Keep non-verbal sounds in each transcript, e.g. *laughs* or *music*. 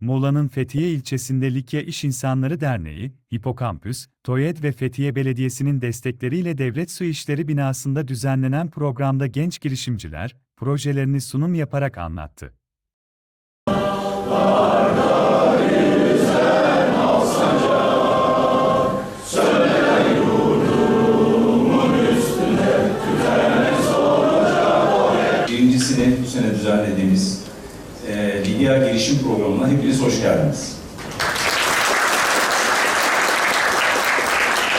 Muğla'nın Fethiye ilçesinde Likya İş İnsanları Derneği, Hipokampüs, TOYED ve Fethiye Belediyesi'nin destekleriyle Devlet Su İşleri binasında düzenlenen programda genç girişimciler, projelerini sunum yaparak anlattı. Lidya Girişim Programı'na hepiniz hoş geldiniz.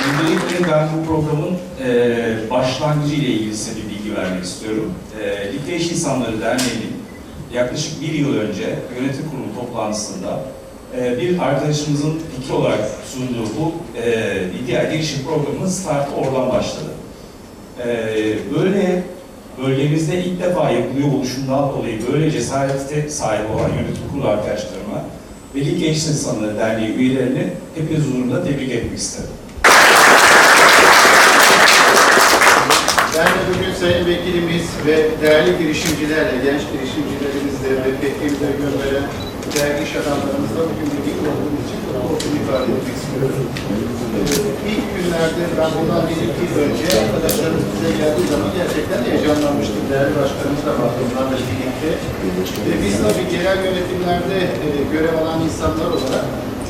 Öncelikle ben bu programın e, başlangıcı ile ilgili size bir bilgi vermek istiyorum. E, Lidya İş İnsanları Derneği'nin yaklaşık bir yıl önce yönetim kurulu toplantısında e, bir arkadaşımızın fikri olarak sunduğu bu e, Lidya Girişim Programı'nın startı oradan başladı. E, böyle bölgemizde ilk defa yapılıyor oluşundan dolayı böyle cesarete sahip olan yönetim kurulu arkadaşlarıma ve Lig Genç İnsanları Derneği üyelerini hepiniz huzurunda tebrik etmek isterim. Ben de bugün Sayın Vekilimiz ve değerli girişimcilerle, genç girişimcilerimizle ve Fethiye'mize gönderen değerli iş adamlarımızla bugün birlikte olduğum için korkumu ifade etmek istiyorum. Günlerde ben bundan bir iki yıl önce arkadaşlarımız bize geldiği zaman gerçekten heyecanlanmıştık. Değerli başkanımızla vardı onlarla birlikte. Ve biz tabii genel yönetimlerde e, görev alan insanlar olarak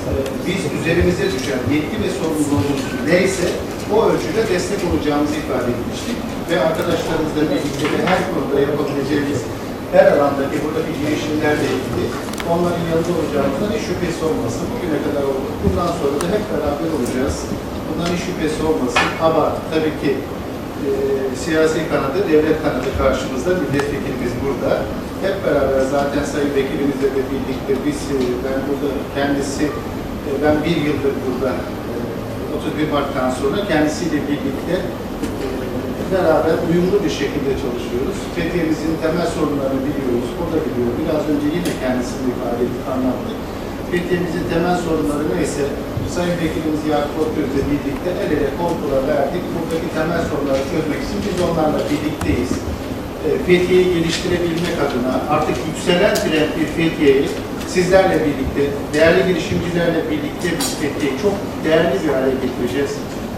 e, biz üzerimize düşen yetki ve sorumluluğumuz neyse o ölçüde destek olacağımızı ifade etmiştik. Ve arkadaşlarımızla birlikte de her konuda yapabileceğimiz her alandaki buradaki girişimlerle ilgili onların yanında olacağımızdan hiç şüphesi olmasın. Bugüne kadar olduk. Bundan sonra da hep beraber olacağız. Bundan hiç şüphesi olmasın. Ama tabii ki e, siyasi kanadı, devlet kanadı karşımızda. Milletvekilimiz burada. Hep beraber zaten Sayın Vekilimizle de birlikte biz, e, ben burada kendisi, e, ben bir yıldır burada e, 31 Mart'tan sonra kendisiyle birlikte e, beraber uyumlu bir şekilde çalışıyoruz. Fethiye'mizin temel sorunlarını biliyoruz. O da biliyor. Biraz önce yine kendisini ifade ettik, anlattık. Fethiye'mizin temel sorunları neyse Sayın Vekilimiz Yakup Akgöz'le birlikte el ele kola verdik. Buradaki temel sorunları çözmek için biz onlarla birlikteyiz. E, Fethiye'yi geliştirebilmek adına artık yükselen trend bir Fethiye'yi sizlerle birlikte, değerli girişimcilerle birlikte biz Fethiye'yi çok değerli bir hale getireceğiz.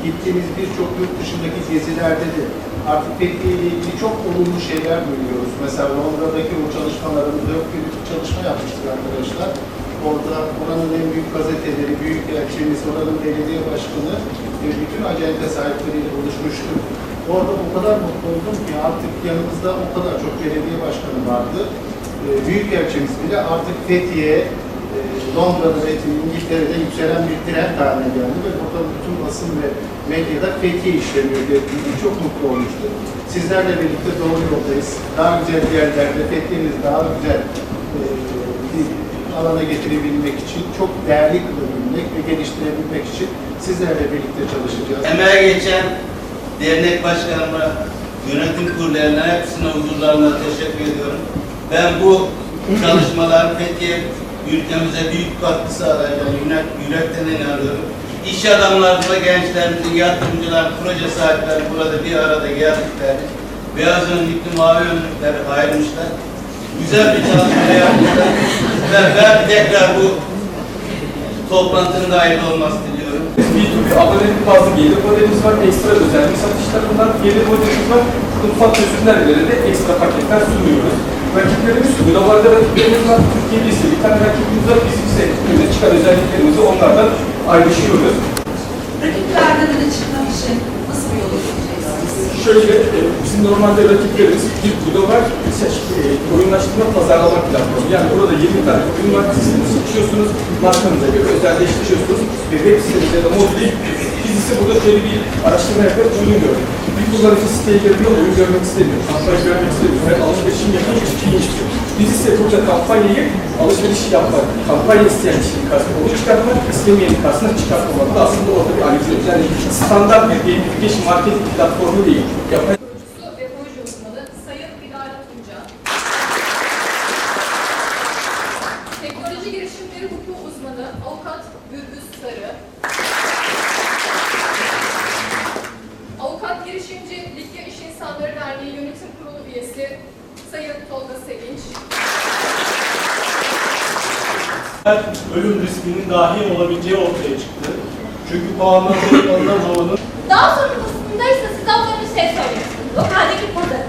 Gittiğimiz birçok yurt dışındaki gezilerde de artık Fethiye ile ilgili çok olumlu şeyler duyuyoruz. Mesela Londra'daki o çalışmalarımız, dört günlük çalışma yapmıştık arkadaşlar. Orada oranın en büyük gazeteleri, büyük elçimiz, oranın belediye başkanı ve bütün acente sahipleriyle buluşmuştuk. Orada o kadar mutlu oldum ki artık yanımızda o kadar çok belediye başkanı vardı. Ee, Büyük elçimiz bile artık Fethiye, Londra'da ve İngiltere'de yükselen bir trend haline geldi ve burada bütün basın ve medyada Fethiye işleniyor dediğinde çok mutlu olmuştu. Sizlerle birlikte doğru yoldayız. Daha güzel yerlerde Fethiye'miz daha güzel e, bir alana getirebilmek için, çok değerli kılabilmek ve geliştirebilmek için sizlerle birlikte çalışacağız. Emeğe geçen dernek başkanıma, yönetim kurullarına hepsine huzurlarına teşekkür ediyorum. Ben bu çalışmalar Fethiye ülkemize büyük katkı sağlayacağını yürek, yürekten inanıyorum. İş adamlarımızla gençlerimizin, yatırımcılar, proje sahipleri burada bir arada geldiklerini, beyaz önlüklü, mavi önlükleri ayırmışlar. Güzel bir çalışma yapmışlar. Ve ben tekrar bu toplantının da hayırlı olmasını diliyorum. B2B abonelik bazı gelir modelimiz var, ekstra özellik satışlarından gelir modelimiz var. Kurumsal çözümler üzerinde ekstra paketler sunuyoruz. Rakiplerimiz, globalde rakiplerimiz var. Türkiye'de ise bir tane rakibimiz var. Biz ise öne çıkan özelliklerimizi onlardan ayrışıyoruz. Rakiplerden öne çıkmak için nasıl bir yol izleyeceksiniz? Şöyle, e, bizim normalde rakiplerimiz bir global seç, e, oyunlaştırma pazarlama platformu. Yani burada 20 tane oyun var, siz seçiyorsunuz, markanıza göre özelleştiriyorsunuz ve web sitenize de modülü yüklüyorsunuz. Biz ise burada şöyle bir araştırma yaparak oyun gördük. Bir kullanıcı siteye girdiğinde oyun görmek istemiyor, kampanya görmek istemiyor. Ben alışverişimi yapayım, için istiyor. Biz ise burada kampanyayı alışveriş yapmak, kampanya isteyen kişinin karşısına onu çıkartmak, istemeyenin karşısına çıkartmamak da aslında orada bir ayrıcalık. Yani standart bir gamification marketing platformu değil. Yapay Su ve proje uzmanı Sayın Bilal Tunca. Teknoloji girişimleri hukuku uzmanı Avukat Gürbüz Sarı. Avukat girişimci Likya İş İnsanları Derneği Yönetim Kurulu Tolga Sevinç. ölüm riskinin dahi olabileceği ortaya çıktı. Çünkü alınan *laughs* havanın Daha sonrasında ise size az önce şey söylemiştiniz. Lokaldeki pazar.